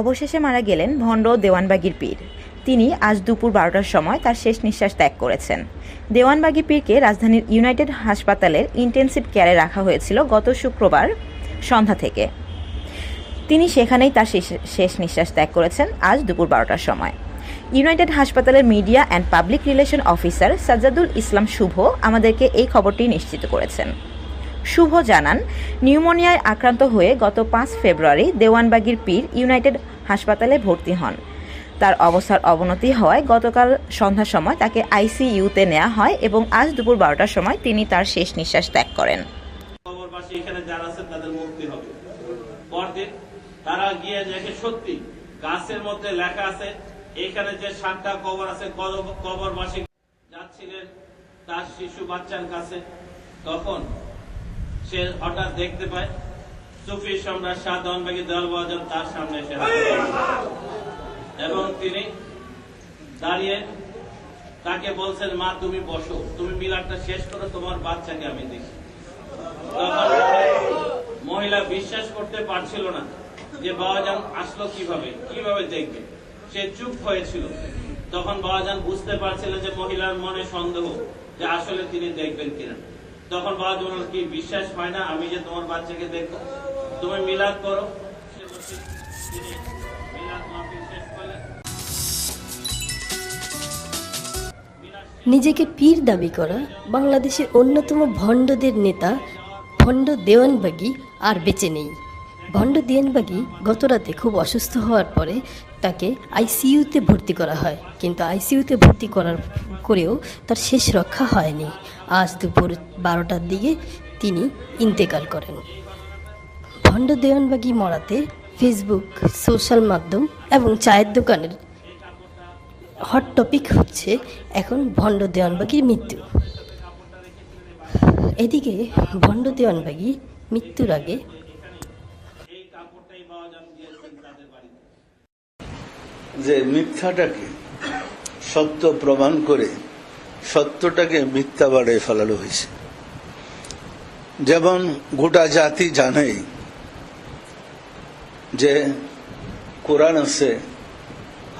অবশেষে মারা গেলেন ভণ্ড দেওয়ানবাগির পীর। তিনি আজ দুপুর বারোটার সময় তার শেষ নিঃশ্বাস ত্যাগ করেছেন। দেওয়ানবাগি পীরকে রাজধানীর ইউনাইটেড হাসপাতালের ইন্টেনসিভ কেয়ারে রাখা হয়েছিল গত শুক্রবার সন্ধ্যা থেকে। তিনি সেখানেই তার শেষ নিঃশ্বাস ত্যাগ করেছেন আজ দুপুর বারোটার সময়। ইউনাইটেড হাসপাতালের media and public relation officer Sajjadul Islam Shuvo আমাদেরকে এই খবরটি নিশ্চিত করেছেন। শুভ জানান, নিউমোনিয়ায় আক্রান্ত হয়ে গত পাঁচ ফেব্রুয়ারি দেওয়ানবাগির পীর ইউনাইটেড হাসপাতালে ভর্তি হন। তার অবস্থার অবনতি হওয়ায় গতকাল সন্ধ্যার সময় তাকে আইসিইউতে নেওয়া হয় এবং আজ দুপুর বারোটার সময় তিনি তার শেষ নিঃশ্বাস ত্যাগ করেন। তারা গিয়ে দেখে সত্যি গাছের মধ্যে লেখা আছে, এখানে যে সাতটা কবর আছে যাচ্ছিলেন তার শিশু বাচ্চার কাছে। তখন সে হঠাৎ দেখতে পায় সুফি সম্রাট শাহ দনবাগি দল বহাজন তার সামনে এসে এবং তিনি দাঁড়িয়ে তাকে বলছেন, মা, তুমি বসো, তুমি মিলাদটা শেষ করো, তোমার বাচ্চাকে আমি দেখি মহিলা বিশ্বাস করতে পারছিল না যে বাবাজান আসলো কীভাবে কীভাবে দেখবে। সে চুপ হয়েছিল। তখন বাবাজান বুঝতে পারছিলেন যে মহিলার মনে সন্দেহ যে আসলে তিনি দেখবেন কিনা। তখন বাবা বলল, কি বিশ্বাস হয় না? আমি যে তোমার বাচ্চাকে দেখব তুমি মিলাদ করো। নিজেকে পীর দাবি করা বাংলাদেশের অন্যতম ভণ্ডদের নেতা ভণ্ড দেওয়ানবাগি আর বেঁচে নেই। ভণ্ড দেওয়ানবাগি গতরাতে খুব অসুস্থ হওয়ার পরে তাকে আইসিইউতে ভর্তি করা হয়। কিন্তু আইসিইউতে ভর্তি করার করেও তার শেষ রক্ষা হয়নি। আজ দুপুর বারোটার দিকে তিনি ইন্তেকাল করেন। ভণ্ড দেওয়ানবাগি মরাতে ফেসবুক, সোশ্যাল মাধ্যম এবং চায়ের দোকানের হট টপিক হচ্ছে এখন ভণ্ড দেওয়ানবাগির মৃত্যু। এদিকে ভণ্ড দেওয়ানবাগি মৃত্যুর আগে এই কাপড়টাই বাবাজান দিয়েছেন তাদের বাড়িতে যে মিথ্যাটাকে সত্য প্রমাণ করে সত্যটাকে মিথ্যা বাড়ায় ফেলানো হয়েছে। যেমন গোটা জাতি জানে যে কোরআন আছে,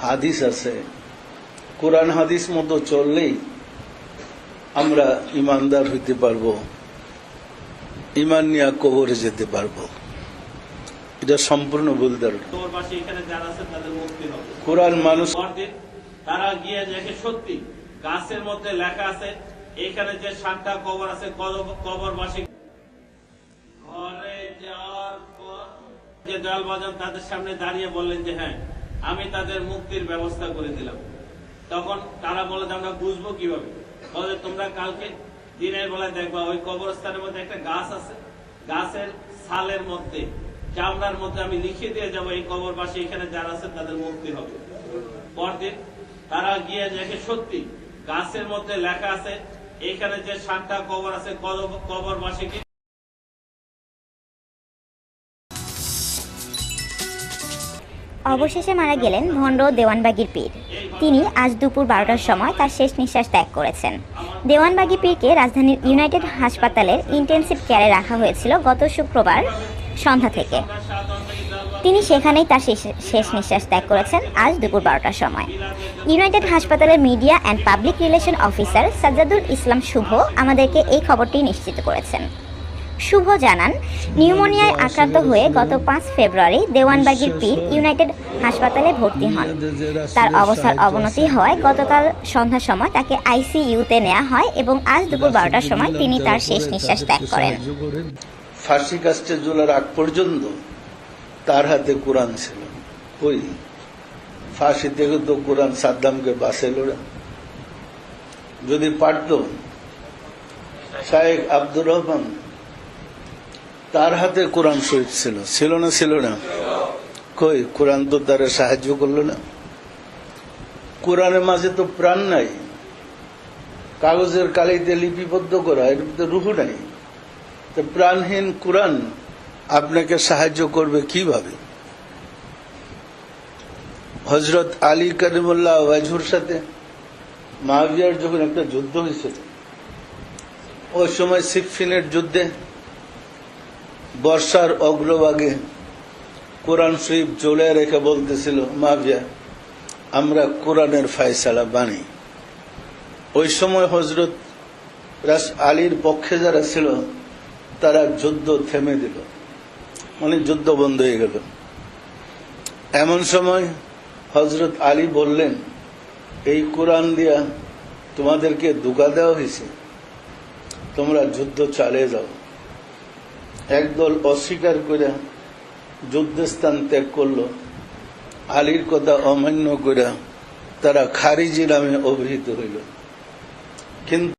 হাদিস আছে। কোরআন, হাদিস মতো চললেই আমরা ইমানদার হইতে পারব, ইমান নিয়ে কবরে যেতে পারব। এটা সম্পূর্ণ ভুল ধারণা। কোরআন মানুষ তারা গিয়ে দেখে সত্যি গাছের মধ্যে লেখা আছে এখানে যে সাতটা কবর আছে কবর- কবরবাসী ঘরে যাওয়ার পর যে দয়াল বাজান তাদের সামনে দাঁড়িয়ে বললেন যে হ্যাঁ আমি তাদের মুক্তির ব্যবস্থা করে দিলাম। তখন তারা বলে আমরা বুঝব কীভাবে? বলে তোমরা কালকে দিনের বেলায় দেখবা ওই কবরস্থানের মধ্যে একটা গাছ আছে গাছের ছালের মধ্যে চামড়ার মধ্যে আমি লিখে দিয়ে যাব, এই কবরবাসী এখানে যারা আছে তাদের মুক্তি হবে। পরদিন তারা গিয়ে দেখে সত্যি গাছের মধ্যে লেখা আছে, এখানে যে সাতটা কবর আছে কবর- কবরবাসীকে অবশেষে মারা গেলেন ভণ্ড দেওয়ানবাগির পীর। তিনি আজ দুপুর বারোটার সময় তার শেষ নিঃশ্বাস ত্যাগ করেছেন। দেওয়ানবাগি পীরকে রাজধানীর ইউনাইটেড হাসপাতালের ইন্টেনসিভ কেয়ারে রাখা হয়েছিল গত শুক্রবার। সন্ধ্যা থেকে। তিনি সেখানেই তার শেষ নিঃশ্বাস ত্যাগ করেছেন আজ দুপুর বারোটার সময়। ইউনাইটেড হাসপাতালের media and public relation officer Sajjadul Islam Shuvo আমাদেরকে এই খবরটি নিশ্চিত করেছেন। শুভ জানান, নিউমোনিয়ায় আক্রান্ত হয়ে গত পাঁচ ফেব্রুয়ারি দেওয়ানবাগির পীর ইউনাইটেড হাসপাতালে ভর্তি হন। তার অবস্থার অবনতি হওয়ায় গতকাল সন্ধ্যার সময় তাকে আইসিইউতে নেওয়া হয় এবং আজ দুপুর বারোটার সময় তিনি তার শেষ নিঃশ্বাস ত্যাগ করেন। ফাঁসি কাস্টে ঝোলার আগ পর্যন্ত তার হাতে কোরআন ছিল। ওই ফাঁসি থেকে তো কোরআন সাদ্দামকে বাঁচাইল না। যদি পারত শাহেখ আব্দুর রহমান তার হাতে কোরআন শরীফ ছিল। ছিল না ছিল না। কই? কোরআন তো তারা সাহায্য করল না। কোরআনের মাঝে তো প্রাণ নাই। কাগজের কালিতে লিপিবদ্ধ করা, এর ভিতরে রুহু নাই। তো প্রাণহীন কোরআন আপনাকে সাহায্য করবে কীভাবে? হজরত আলী করিমুল্লাহ ওয়াজুর সাথে মাহবিয়ার যখন একটা যুদ্ধ হয়েছিল ওই সময় সিফিনের যুদ্ধে বর্ষার অগ্রভাগে কোরআন শরীফ জ্বলে রেখে বলতেছিল মাভিয়া আমরা কোরআনের ফায়সালা বানি। ওই সময় হজরত আলীর পক্ষে যারা ছিল তারা যুদ্ধ থেমে দিল। মানে যুদ্ধ বন্ধ হয়ে গেল। এমন সময় হজরত আলী বললেন, এই কোরআন দিয়া তোমাদেরকে দুকা দেওয়া হয়েছে। তোমরা যুদ্ধ চালিয়ে যাও। একদল অস্বীকার করে যুদ্ধস্থান ত্যাগ করল। আলীর কথা অমান্য করে তারা খারিজি নামে অভিহিত হইল। কিন্তু